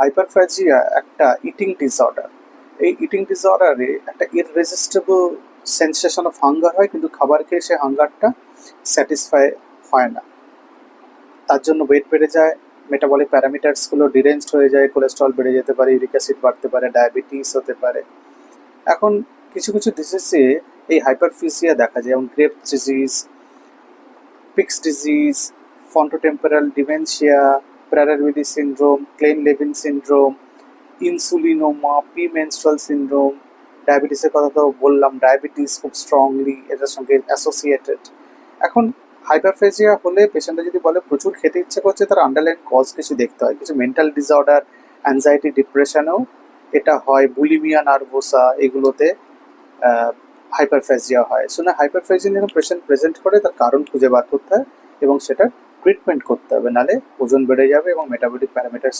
হাইপারফ্যাজিয়া একটা eating disorder এই eating ডিসঅর্ডারে একটা ইররেজিস্টেবল সেন্সেশন অফ হাঙ্গার হয়, কিন্তু খাবার খেয়ে সে হাঙ্গারটা স্যাটিসফাই হয় না। তার জন্য ওয়েট বেড়ে যায় মেটাবলিক প্যারামিটার্সগুলো ডিরেঞ্জড হয়ে যায় কোলেস্ট্রল বেড়ে যেতে পারে ইউরিক অ্যাসিড বাড়তে পারে ডায়াবেটিস হতে পারে। এখন কিছু কিছু ডিজিজে এই হাইপারফিজিয়া দেখা যায়, যেমন Graves disease Pick's disease frontotemporal dementia syndrome Kleine Levin syndrome insulinoma premenstrual syndrome ডায়াবেটিসের কথা তো বললাম ডায়াবেটিস খুব স্ট্রংলি এটার সঙ্গে অ্যাসোসিয়েটেড এখন হাইপারফেজিয়া হলে পেশেন্টরা যদি বলে প্রচুর খেতে ইচ্ছে করছে, তার আন্ডারলাইন কজ কিছু দেখতে হয়। কিছু মেন্টাল ডিসঅর্ডার অ্যাংজাইটি ডিপ্রেশনেও এটা হয় বুলিমিয়া নার্ভোসা এগুলোতে হাইপারফেজিয়া হয়। শুনে হাইপারফেজিয়া যখন পেশেন্ট প্রেজেন্ট করে, তার কারণ খুঁজে বার করতে হয় এবং সেটা ট্রিটমেন্ট করতে হবে নালে ওজন বেড়ে যাবে এবং মেটাবলিক প্যারামিটার্স